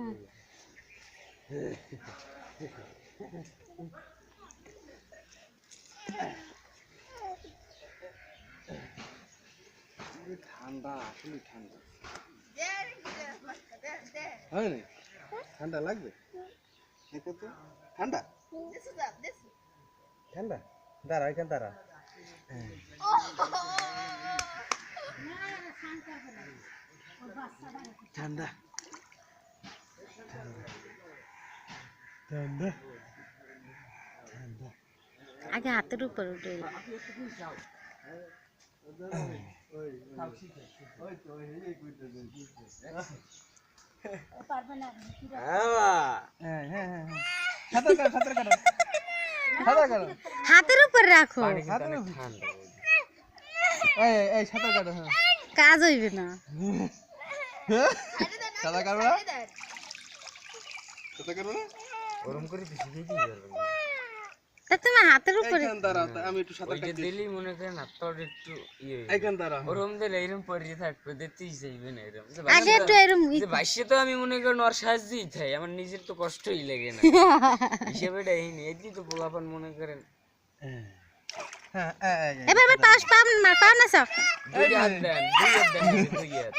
হুম। ঠান্ডা আসলে ঠান্ডা। হয় না? ঠান্ডা লাগবে? দেখো তো ঠান্ডা? ঠান্ডা? দাঁড়া এখানে দাঁড়া। ঠান্ডা ঠান্ডা ঠান্ডা আগে হাতের উপর উঠে হ্যাঁ হ্যাঁ হ্যাঁ হাতের উপর রাখো কাজ হইবে না সাঁতার কাটবো না সাঁতার কাটবো না গরম করে তো শিখে তা হাতের উপরে এইখান দাঁড়া আমি একটু সাঁতার কাটতে দিলি মনে করেন হাতটা একটু ইয়ে হয়ে এইখান দাঁড়া ওরম দিলে এরম পরে থাকবে দেখতেই চাইবে না এরম। আগে একটু এরম তো- যে বাইশে তো আমি মনে করেন ওর সাহায্যই থাই আমার নিজের তো কষ্টই লাগে না। হিসেবে দেয়নি এদিকে তো পোলাপান মনে করেন। হ্যাঁ হ্যাঁ এই, এই, এই। এবার পাশ পাম না পাও না সব। দুই হাত দেন দুই হাত দেন দুই হাত